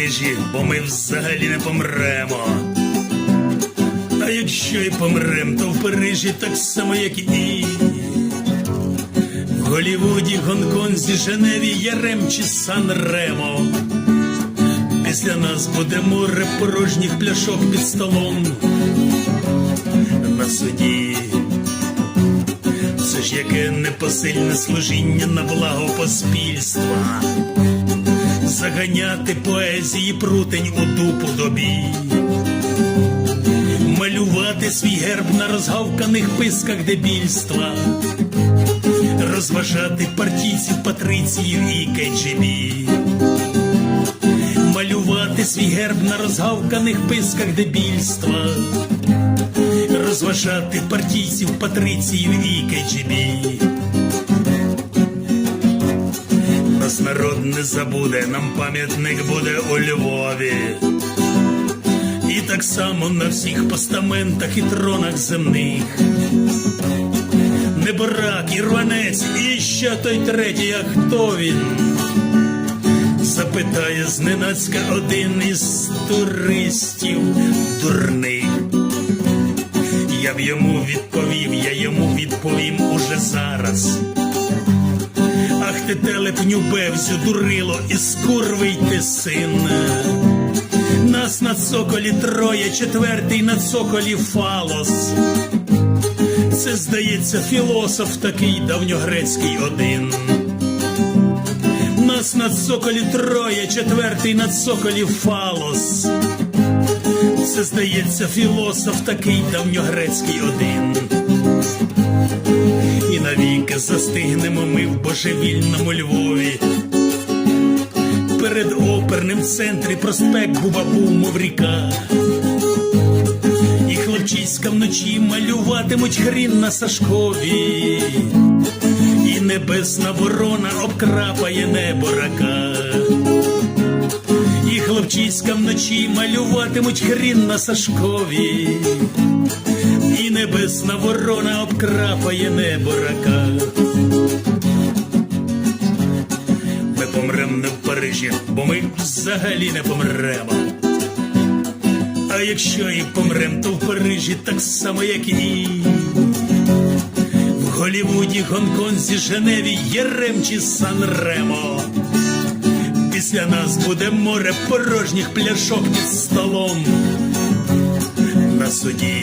Парижі, бо ми взагалі не помремо. А якщо й помрем, то в Парижі так само, як і. В Голівуді, Гонконзі, Женеві, Ярем чи Сан-Ремо. Після нас буде море порожніх пляшок під столом. На суді. Це ж яке непосильне служіння на благо поспільства. Заганяти поезії прутень у дупу добі. Малювати свій герб на розгавканих писках дебільства. Розважати партійців, патриціїв і кейджебі. Малювати свій герб на розгавканих писках дебільства. Розважати партійців, патриціїв і кейджебі. Нас народ не забуде, нам пам'ятник буде у Львові. І так само на всіх постаментах і тронах земних. Неборак, і рванець, і ще той третій, а хто він? Запитає зненацька один із туристів дурних. Я б йому відповів, я йому відповім уже зараз. Ти телепню бевзю, дурило, і скурвий ти син. Нас на цоколі троє, четвертий на цоколі фалос. Це, здається, філософ такий давньогрецький один. Нас на цоколі троє, четвертий на цоколі фалос. Це, здається, філософ такий давньогрецький один. Навіки застигнемо ми в божевільному Львові. Перед оперним в центрі проспект Бубабу, мов ріка. І хлопчиська вночі малюватимуть хрін на Сашкові. І небесна ворона обкрапає небо рака. І хлопчиська вночі малюватимуть хрін на Сашкові. І небесна ворона обкрапає небо рака. Ми помрем не в Парижі, бо ми взагалі не помремо. А якщо і помрем, то в Парижі так само, як і в Голівуді, Гонконзі, Женеві, Єрем чи Сан-Ремо. Після нас буде море порожніх пляшок під столом на суді.